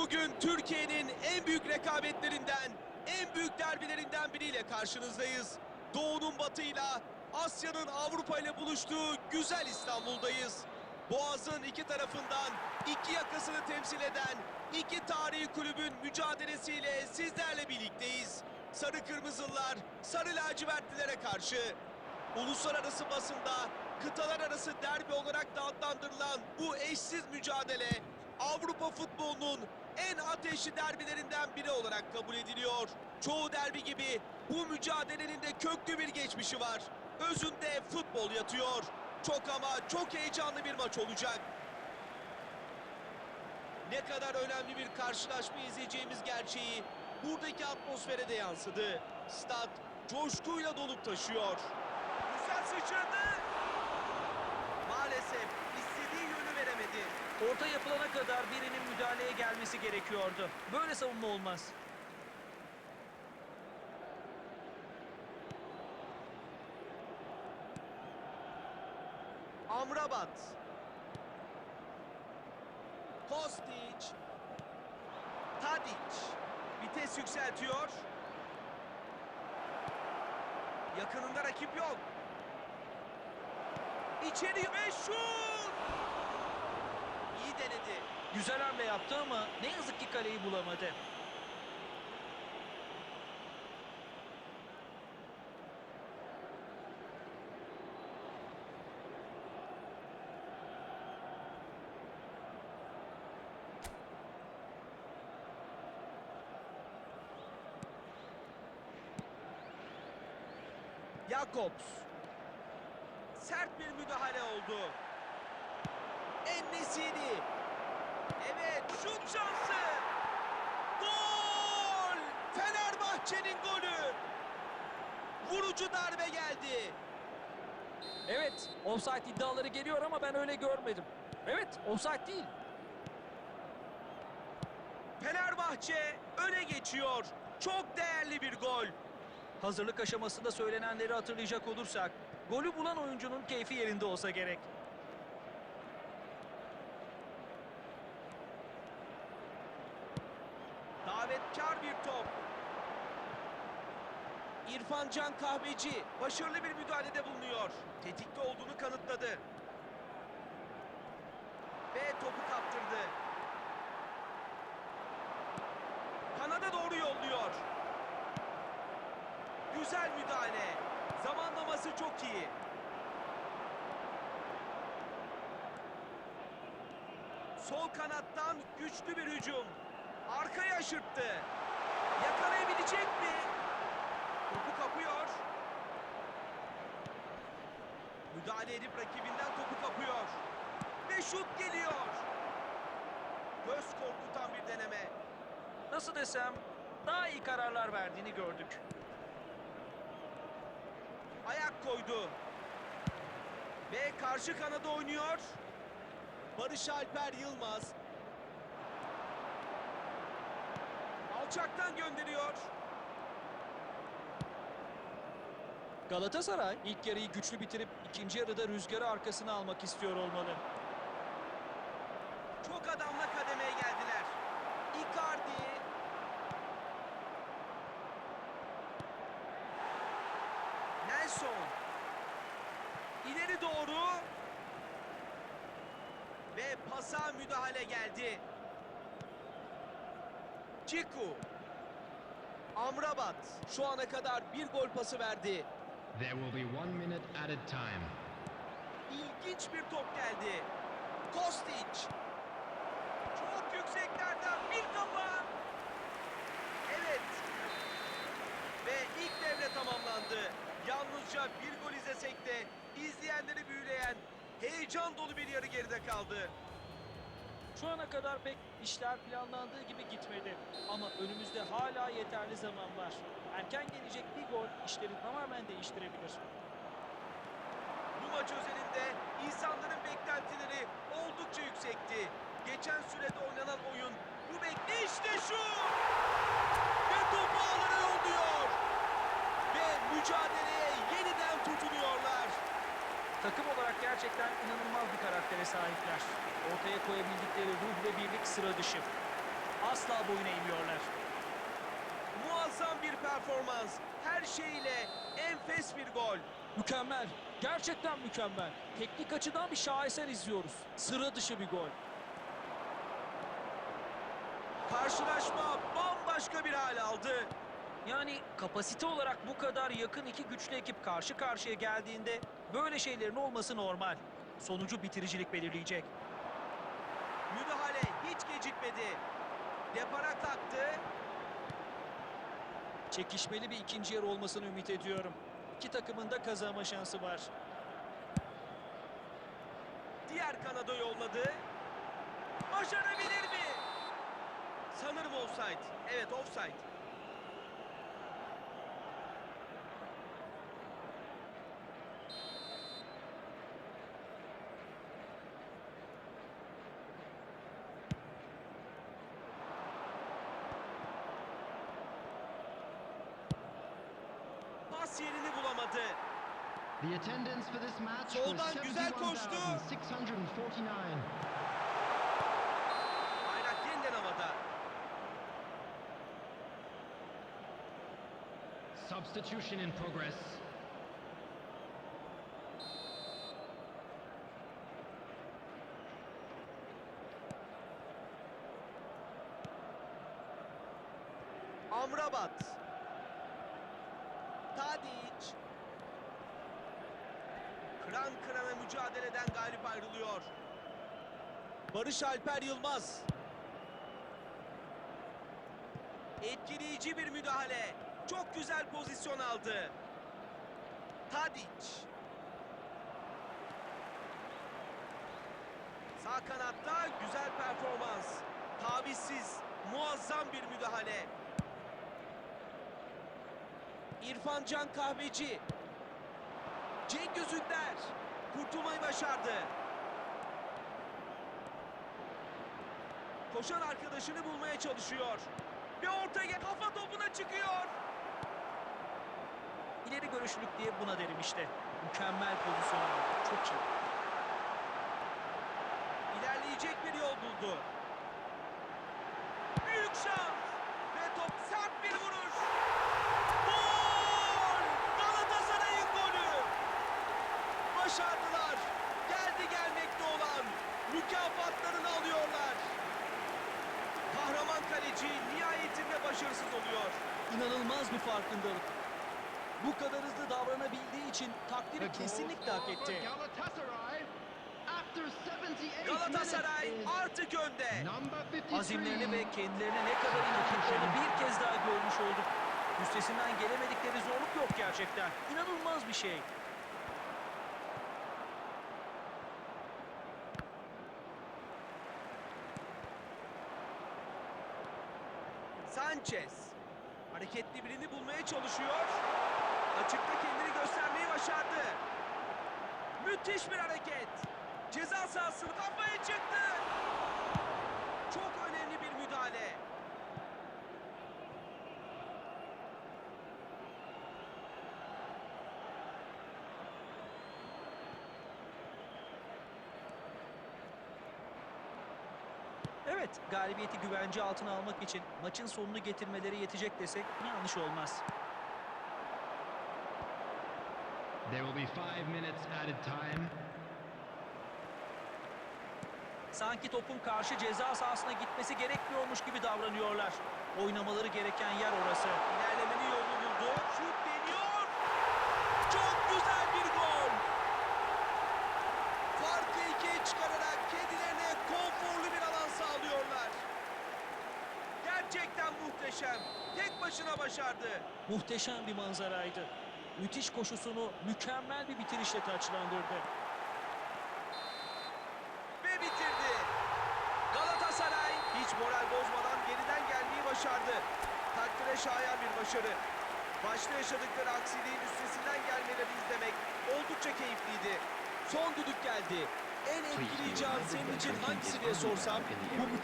Bugün Türkiye'nin en büyük rekabetlerinden, en büyük derbilerinden biriyle karşınızdayız. Doğu'nun batıyla, Asya'nın Avrupa ile buluştuğu güzel İstanbul'dayız. Boğaz'ın iki tarafından iki yakasını temsil eden iki tarihi kulübün mücadelesiyle sizlerle birlikteyiz. Sarı Kırmızılar, Sarı Lacivertlilere karşı uluslararası basında kıtalar arası derbi olarak da adlandırılan bu eşsiz mücadele Avrupa futbolunun en ateşli derbilerinden biri olarak kabul ediliyor. Çoğu derbi gibi bu mücadelenin de köklü bir geçmişi var. Özünde futbol yatıyor. Çok ama çok heyecanlı bir maç olacak. Ne kadar önemli bir karşılaşma izleyeceğimiz gerçeği buradaki atmosfere de yansıdı. Stat coşkuyla dolup taşıyor. Güzel sıçradı. Maalesef istediği yönü veremedi. Orta yapılana kadar birinin müdahaleye gelmesi gerekiyordu. Böyle savunma olmaz. Amrabat. Kostic. Tadic. Vites yükseltiyor. Yakınında rakip yok. İçeri ve şut! İyi denedi. Güzel hamle yaptı ama ne yazık ki kaleyi bulamadı. Jakobs. Sert bir müdahale oldu. Ennesini. Evet şut şansı. Gol! Fenerbahçe'nin golü. Vurucu darbe geldi. Evet, offside iddiaları geliyor ama ben öyle görmedim. Evet, offside değil. Fenerbahçe öne geçiyor. Çok değerli bir gol. Hazırlık aşamasında söylenenleri hatırlayacak olursak, golü bulan oyuncunun keyfi yerinde olsa gerek. Davetkar bir top. İrfan Can Kahveci başarılı bir müdahalede bulunuyor. Tetikte olduğunu kanıtladı. Ve topu kaptırdı. Kanada doğru yolluyor. Güzel müdahale. Zamanlaması çok iyi. Sol kanattan güçlü bir hücum. Arkaya aşırttı. Yakalayabilecek mi? Topu kapıyor. Müdahale edip rakibinden topu kapıyor. Ve şut geliyor. Göz korkutan bir deneme. Nasıl desem, daha iyi kararlar verdiğini gördük. Ayak koydu. Ve karşı kanada oynuyor. Barış Alper Yılmaz. Alçaktan gönderiyor. Galatasaray ilk yarıyı güçlü bitirip ikinci yarıda rüzgarı arkasına almak istiyor olmalı. Çok adamla kademeye geldiler. Icardi. Nelson. İleri doğru. Ve pasa müdahale geldi. Ciku. Amrabat şu ana kadar bir gol pası verdi. There will be one minute at a time. İlginç bir top geldi. Kostic. Çok yükseklerden bir kafa. Evet. Ve ilk devre tamamlandı. Yalnızca bir gol izlesek de izleyenleri büyüleyen heyecan dolu bir yarı geride kaldı. Şu ana kadar pek işler planlandığı gibi gitmedi. Ama önümüzde hala yeterli zaman var. Erken gelecek bir gol işleri tamamen değiştirebilir. Bu maç özelinde insanların beklentileri oldukça yüksekti. Geçen sürede oynanan oyun bu bekle işte şu ve topu ağlara yolluyor ve tutunuyorlar. Takım olarak gerçekten inanılmaz bir karaktere sahipler. Ortaya koyabildikleri ruh ve birlik sıra dışı. asla boyun eğmiyorlar. Muazzam bir performans. Her şeyle enfes bir gol. Mükemmel. Gerçekten mükemmel. Teknik açıdan bir şaheser izliyoruz. Sıra dışı bir gol. Karşılaşma bambaşka bir hal aldı. Yani kapasite olarak bu kadar yakın iki güçlü ekip karşı karşıya geldiğinde böyle şeylerin olması normal. Sonucu bitiricilik belirleyecek. Müdahale hiç gecikmedi. Depara taktı. Çekişmeli bir ikinci yer olmasını ümit ediyorum. İki takımın da kazanma şansı var. Diğer kanada yolladı. Başarabilir mi? Sanırım offside. Evet offside. Pas yerini bulamadı. Soldan güzel koştu. 71,649. Bayrak yeniden havada. Substitution in progress. Amrabat. Tadic. Kıran kırana mücadeleden galip ayrılıyor. Barış Alper Yılmaz. Etkileyici bir müdahale. Çok güzel pozisyon aldı. Tadic. Sağ kanatta güzel performans. Tavizsiz, muazzam bir müdahale. İrfan Can Kahveci. Cengiz Ünder. Kurtulmayı başardı. Koşan arkadaşını bulmaya çalışıyor. Bir orta gel kafa topuna çıkıyor. İleri görüşlülük diye buna derim işte. Mükemmel pozisyon. Çok iyi. İlerleyecek bir yol buldu. Büyük şans. Bir farkındalık. Bu kadar hızlı davranabildiği için takdiri kesinlikle hak etti. Galatasaray after 78 Galatasaray minutes is artık önde. number 53. Azimlerini ve kendilerine ne kadar inandıklarını bir kez daha görmüş olduk. Üstesinden gelemedikleri zorluk yok gerçekten. İnanılmaz bir şey. Sanchez. Hareketli birini bulmaya çalışıyor. Açıkta kendini göstermeyi başardı. Müthiş bir hareket. Ceza sahasını kafaya çıktı. Çok önemli bir müdahale. Evet, galibiyeti güvence altına almak için maçın sonunu getirmeleri yetecek desek yanlış olmaz. There will be five minutes added time. Sanki topun karşı ceza sahasına gitmesi gerekmiyormuş gibi davranıyorlar. Oynamaları gereken yer orası. İlerlemenin yolunu buldu. Şut deniyor. Çok güzel bir gol. Farkı ikiye çıkararak kendilerine konforlu bir alan sağlıyorlar. Gerçekten muhteşem. Tek başına başardı. Muhteşem bir manzaraydı. Müthiş koşusunu mükemmel bir bitirişle taçlandırdı. Ve bitirdi. Galatasaray hiç moral bozmadan geriden gelmeyi başardı. Takdire şayan bir başarı. Başta yaşadıkları aksiliğin üstesinden gelmeleri izlemek oldukça keyifliydi. Son düdük geldi. En etkileyici an senin için hangisi diye sorsam bu